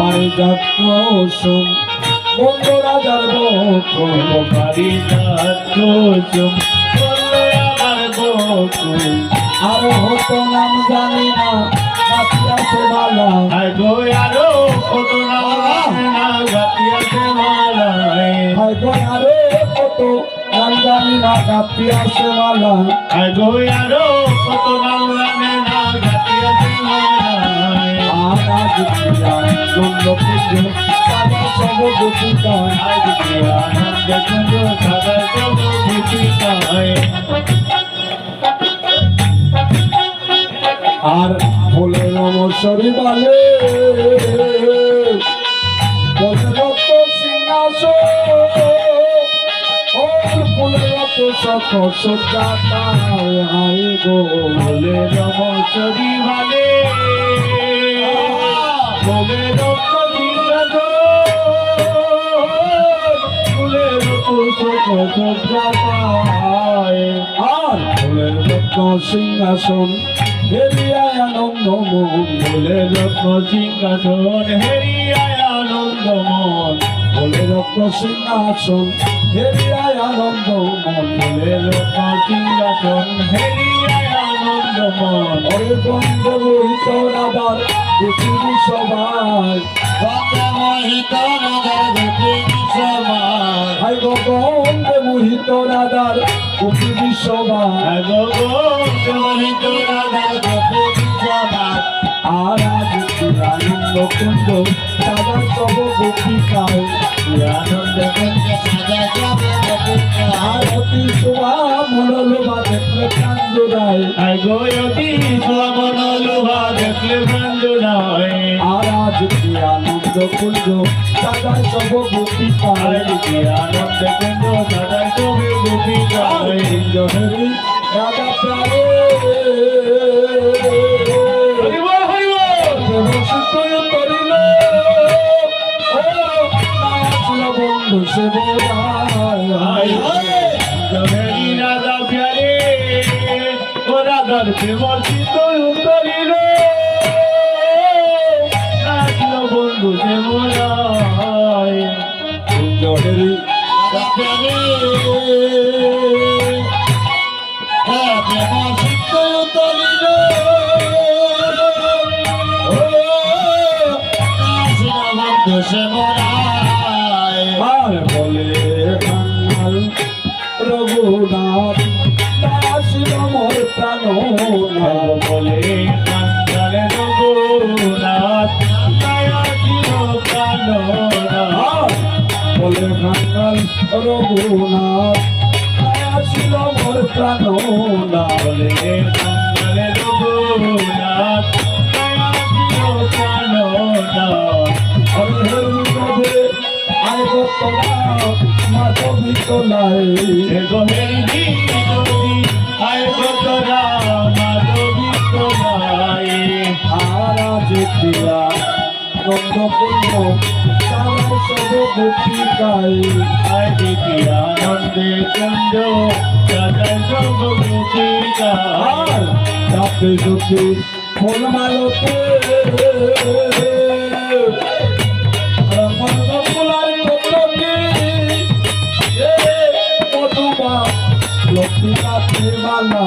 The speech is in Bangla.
পারিজাত কুসুম বন্ধুরাজার বকুল পারিজাত কুসুম। আর হতো নাম জানি না কাছে ভালো আগো আরও কত না গাতিয়াছে মালায় হয়তো আরে কত নাম জানি না কাছে ভালো আগো আরও কত না জানে না গাতিয়াছে মালায় আর বলে নমস্বরী বলে। বলে সজ্জাতায় হাই গো বলে নমস্বরী ভালে বলে সিংহাসন আনন্দ মন বলে রত্ন সিংহাসন আনন্দ মন বলে রত্ন সিংহাসন হেরিয়ায় আনন্দ মন বলে রত্ন সিংহাসন হেরিয়ায় আনন্দ মন ওরে বন্ধ সবাই নগর গোপিনী সমাজ আর আজ আনন্দ কুঞ্জ সাদা সব গোপিকায় আনন্দ কুঞ্জ সাজা যাবে আর অতি শোভা মনোলোভা দেখলে কান্দুরায় গোয়তি স্বামন লোহা দেখলে বন্ধুরায় আর আজ আনন্দ কুঞ্জ সাদা সব গোপিকায় আনন্দ কুঞ্জ সাজা যাবে গোপিকা জহরি রাধা প্রাণে বন্ধু সে বোধায় জমেরি রাজা প্যারে ও রাধার প্রেমর্ষিত করিল সে মোরায় আর বলে কাঙ্গাল রঘুনাথ দাসিল মোর প্রাণ বলে। কাঙ্গাল রঘুনাথ দাসিল মোর প্রাণ বলে কান্দারে রঘুনাথ গোতনা মাধবী গোহের বিনোদী আয় কতরা মাধবী তোলাই হারা যেতিয়া নন্দপুণ্য তারা সব গোপিকায় আয় দেখি আনন্দে চন্দ্র দাদা সব গোপিকা আর যাতে যদি ফুল মালতে লক্ষ্মী কাছে মালা